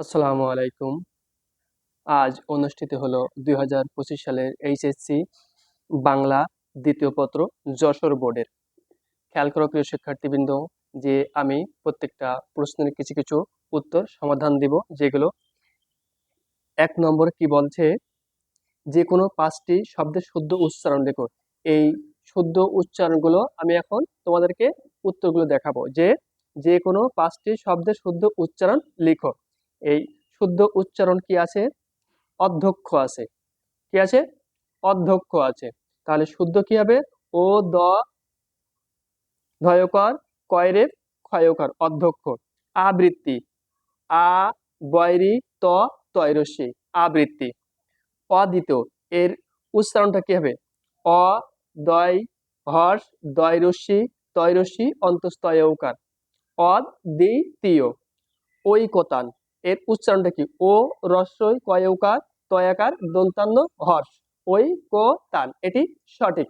আসসালামু আলাইকুম। আজ অনুষ্ঠিত হলো দুই হাজার পঁচিশ সালের এইচএসসি বাংলা দ্বিতীয় পত্র যশোর বোর্ডের। খেয়াল করো প্রিয় শিক্ষার্থীবৃন্দ, যে আমি প্রত্যেকটা প্রশ্নের কিছু কিছু উত্তর সমাধান দিব, যেগুলো এক নম্বর কি বলছে, যে কোনো পাঁচটি শব্দের শুদ্ধ উচ্চারণ লেখো এই শুদ্ধ উচ্চারণগুলো আমি এখন তোমাদেরকে উত্তরগুলো দেখাবো। যে যে কোনো পাঁচটি শব্দের শুদ্ধ উচ্চারণ লিখো। এই শুদ্ধ উচ্চারণ কি আছে? অধ্যক্ষ আছে। কি আছে? অধ্যক্ষ আছে। তাহলে শুদ্ধ কি হবে? ও, দ, ধয়কর, কয়রের ক্ষয়কর, অধ্যক্ষ। আবৃত্তি। আ, বয়রি, ত, তৈরসী, আবৃত্তি। অদিত এর উচ্চারণটা কি হবে? অ দয় হর্ষ দয় রশ্মি তৈরসী অন্তস্তয়কার অদ্বিতীয়, ঐকতান। এর উচ্চারণটা কি? ও, রস্যই কয়কার তয়াকার দন্তান্ন, হর্ষ। ওই কো তান এটি সঠিক।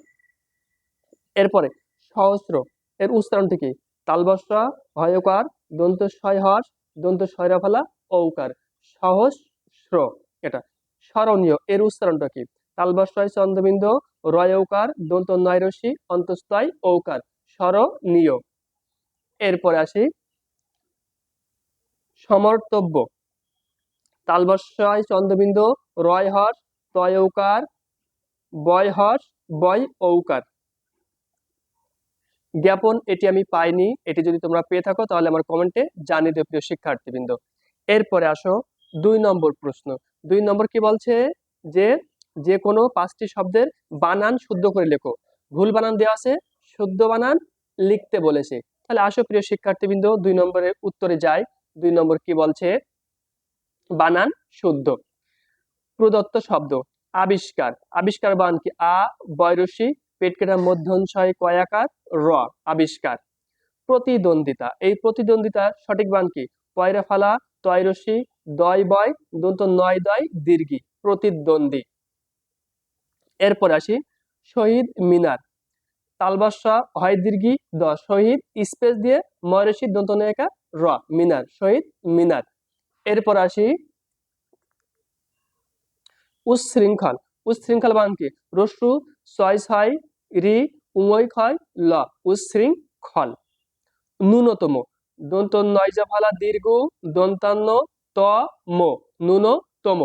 এরপরে, সহস্র। এর উচ্চারণটি কি? তালবস্যা হয়কার দন্ত ছয় হর্ষ দন্ত ছয়রা ফেলা ঔকার। সহস্র। এটা স্মরণীয়। এর উচ্চারণটা কি? তালবস্যয় চন্দ্রবিন্দু রয়ৌকার দন্ত নয়রসি অন্তস্তয় ঔকার। স্মরণীয়। এরপরে আসি সমর্তব্য তালবস্যয় চন্দ্রবিন্দু রয় হর্ষ তয় ঔকার বয় হর্ষ বয় ঔকার জ্ঞাপন এটি আমি পাইনি, এটি যদি তোমরা পেয়ে থাকো তাহলে আমার কমেন্টে জানিয়ে দেবে প্রিয় শিক্ষার্থীবৃন্দ। এরপরে আসো দুই নম্বর প্রশ্ন। দুই নম্বর কি বলছে? যে যে কোনো পাঁচটি শব্দের বানান শুদ্ধ করে লেখো। ভুল বানান দেওয়া আছে, শুদ্ধ বানান লিখতে বলেছে। তাহলে আসো প্রিয় শিক্ষার্থীবৃন্দ, দুই নম্বরের উত্তরে যায় দুই নম্বর কি বলছে? বানান শুদ্ধ। প্রদত্ত শব্দ। আবিষ্কার। আবিষ্কার বান কি? আ, বয়রসী পেটকেটা মধ্যঞ্চয় কয়াকার, র। আবিষ্কার। প্রতিদ্বন্দ্বিতা। এই প্রতিদ্বন্দ্বিতা সঠিক বান কি? পয়রা ফালা তয়রসী দয় বয় দন্ত নয় দয়, দীর্ঘি। প্রতিদ্বন্দ্বী। এরপর আসি, শহীদ মিনার। তালবাসা হয় দীর্ঘি, দ, শহীদ, স্পেস দিয়ে ময়রসী দন্ত নয়কা র, মিনার, শহীদ মিনার। এরপর আসি উচ্ছৃঙ্খল উচ্ছৃঙ্খল বান কি? রস্যু ছয় ছয়, রি উময় ক্ষয় ল। উচ্ছৃঙ্খল ন্যূনতম। দন্ত ফালা দীর্ঘ, দন্তান্ন, ত, মো। ন্যূনতম।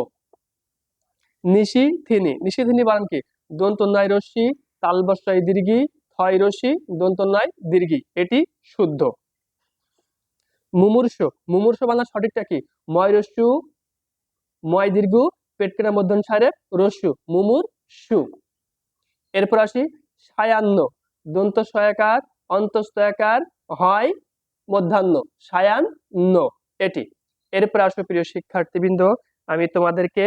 নিশি থিনি নিশি থিনি বান কি? দন্ত নয় রশ্মি তালবসাই দীর্ঘি, থয় রশ্মি দন্ত নয় দীর্ঘি। এটি শুদ্ধ। মুমূর্ষ মুমূর্ষ বাংলা সঠিকটা কি? ময় রস্যু ময় দীর্ঘ পেটকেনা মধ্যন সারে রস্যু মুমুর সু এরপর আসি, সায়ান্ন। দন্ত সয়াকার অন্তস্তয়াকার হয় মধ্যাহ্ন সায়ান ন এটি। এরপর আসো প্রিয় শিক্ষার্থীবৃন্দ, আমি তোমাদেরকে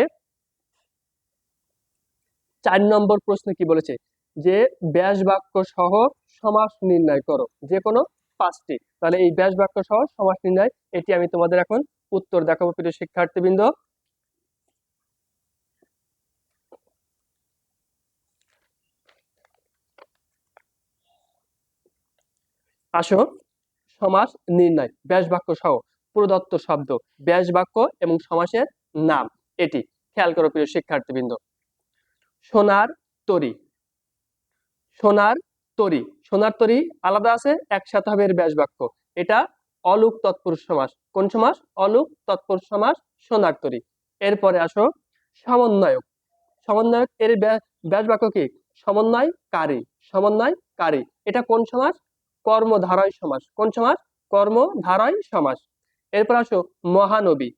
চার নম্বর প্রশ্ন কি বলেছে? যে ব্যাস বাক্য সহ সমাস নির্ণয় করো, যে কোনো পাঁচটি তাহলে এই ব্যাস বাক্য সহ সমাস নির্ণয়, এটি আমি তোমাদের এখন উত্তর দেখাবো প্রিয় শিক্ষার্থীবৃন্দ। আসো, সমাস নির্ণয়, ব্যাস বাক্য সহ, প্রদত্ত শব্দ, ব্যাস বাক্য এবং সমাসের নাম, এটি। খেয়াল করো প্রিয় শিক্ষার্থীবৃন্দ। সোনার তরি সোনার তরি। সোনার তরি আলাদা আছে, একসাথে হবে এর ব্যাস বাক্য এটা অলুক তৎপুরুষ সমাস। কোন সমাস? অলুক তৎপুরুষ সমাস সোনার তরি। এরপরে আসো সমন্বয়ক। সমন্বয়ক এর ব্যাস বাক্য কি? সমন্বয়কারী। সমন্বয়কারী। এটা কোন সমাস? কর্মধারয় সমাস। কোন সমাস? কর্মধারয় সমাস। এরপর আসো মহানবী।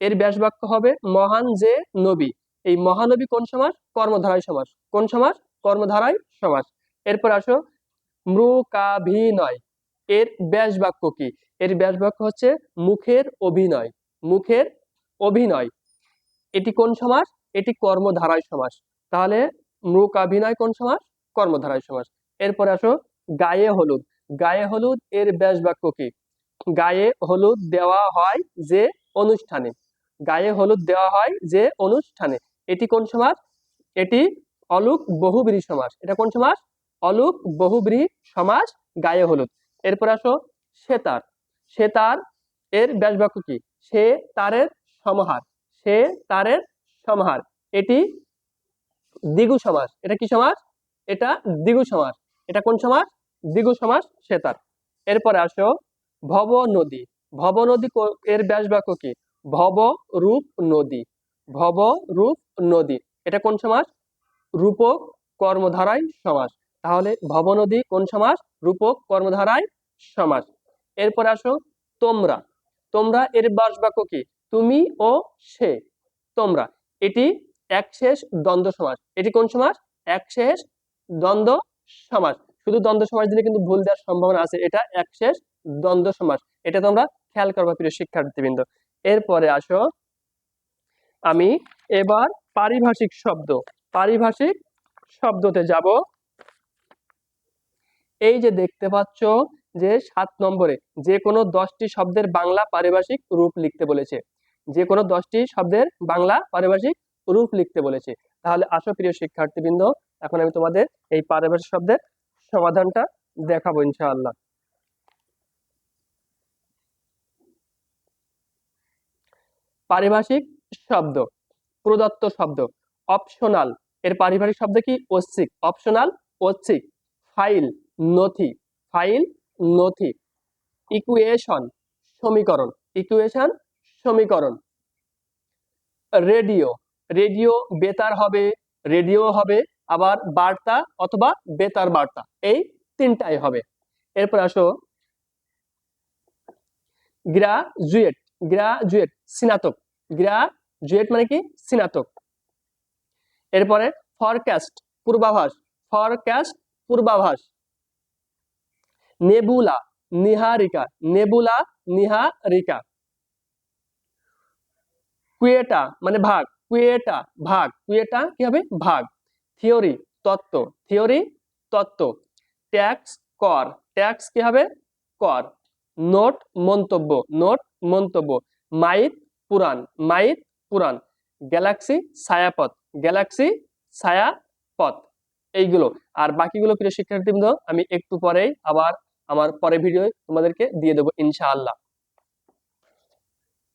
এর ব্যাস বাক্য হবে মহান যে নবী। এই মহানবী কোন সমাস? কর্মধারায় সমাস। কোন সমাস? কর্মধারায় সমাস। এরপর আসো মৃকাভিনয়। এর ব্যাস বাক্য কি? এর ব্যাস বাক্য হচ্ছে মুখের অভিনয়। মুখের অভিনয়। এটি কোন সমাস? এটি কর্মধারায় সমাস। তাহলে মৃকাভিনয় কোন সমাস? কর্মধারায় সমাস। এরপরে আসো, গায়ে হলুদ। গায়ে হলুদ এর ব্যাস বাক্য কি? গায়ে হলুদ দেওয়া হয় যে অনুষ্ঠানে। গায়ে হলুদ দেওয়া হয় যে অনুষ্ঠানে। এটি কোন সমাস? এটি অলুক বহুব্রী সমাস। এটা কোন সমাস? অলুক বহুব্রী সমাস, গায়ে হলুদ। এরপর আসো সেতার। সেতার এর ব্যাস বাক্য কি? সে তারের সমাহার। সে তারের সমাহার। এটি দ্বিগু সমাস। এটা কি সমাস? এটা দ্বিগু সমাস। এটা কোন সমাস? দ্বিগু সমাস সে তার এরপরে আসো ভব নদী ভব নদী এর ব্যাস বাক্য কি? ভব রূপ নদী। ভব রূপ নদী। এটা কোন সমাস? রূপক কর্মধারায় সমাস। তাহলে ভব নদী কোন সমাস? রূপক কর্মধারায় সমাস। এরপরে আসো তোমরা। তোমরা এর বাস বাক্য কি? তুমি ও সে। তোমরা। এটি এক শেষ দ্বন্দ্ব সমাস। এটি কোন সমাস? এক শেষ দ্বন্দ্ব সমাস। শুধু দ্বন্দ্ব সমাস দিলে কিন্তু ভুল দেওয়ার সম্ভাবনা আছে। এটা এক শেষ দ্বন্দ্ব সমাস। এটা তোমরা খেয়াল করবা, প্রিয় শিক্ষার্থীবৃন্দ। এরপরে আসো আমি এবার পারিভাষিক শব্দ। পারিভাষিক শব্দতে যাব এই যে দেখতে পাচ্ছ যে সাত নম্বরে যে কোনো দশটি শব্দের বাংলা পারিভাষিক রূপ লিখতে বলেছে। যে কোনো দশটি শব্দের বাংলা পারিভাষিক রূপ লিখতে বলেছে। তাহলে আসো প্রিয় শিক্ষার্থীবৃন্দ, এখন আমি তোমাদের এই পারিভাষিক শব্দের সমাধানটা দেখাবো ইনশাআল্লাহ। পারিভাষিক শব্দ, প্রদত্ত শব্দ অপশনাল এর পারিভাষিক শব্দ কি? ঐচ্ছিক অপশনাল ঐচ্ছিক ফাইল নথি, ফাইল, নথি। ইকুয়েশন, সমীকরণ। ইকুয়েশন, সমীকরণ। রেডিও। রেডিও বেতার হবে, রেডিও হবে, আবার বার্তা অথবা বেতার বার্তা। এই তিনটাই হবে। এরপর আসো। গ্রাজুয়েট। গ্রাজুয়েট, স্নাতক। গ্রাজুয়েট মানে কি? স্নাতক। এরপরে ফরকাস্ট, পূর্বাভাস। ফরকাস্ট, পূর্বাভাস। নেবুলা, নিহারিকা নেবুলা, নিহারিকা। কুয়েটা মানে ভাগ, কুয়েটা ভাগ। কুয়েটা কি হবে? ভাগ। থিওরি, তত্ত্ব। থিওরি, তত্ত্ব। ট্যাক্স, কর। ট্যাক্স কি হবে? কর। নোট, মন্তব্য। নোট, মন্তব্য। মাইত, পুরাণ। মাইত, পুরাণ। গ্যালাক্সি, ছায়াপথ। গ্যালাক্সি, ছায়াপথ। এইগুলো। আর বাকিগুলো প্রিয় শিক্ষার্থীবৃন্দ, আমি একটু পরেই আবার আমার পরে ভিডিও তোমাদেরকে দিয়ে দেবো ইনশাআল্লাহ।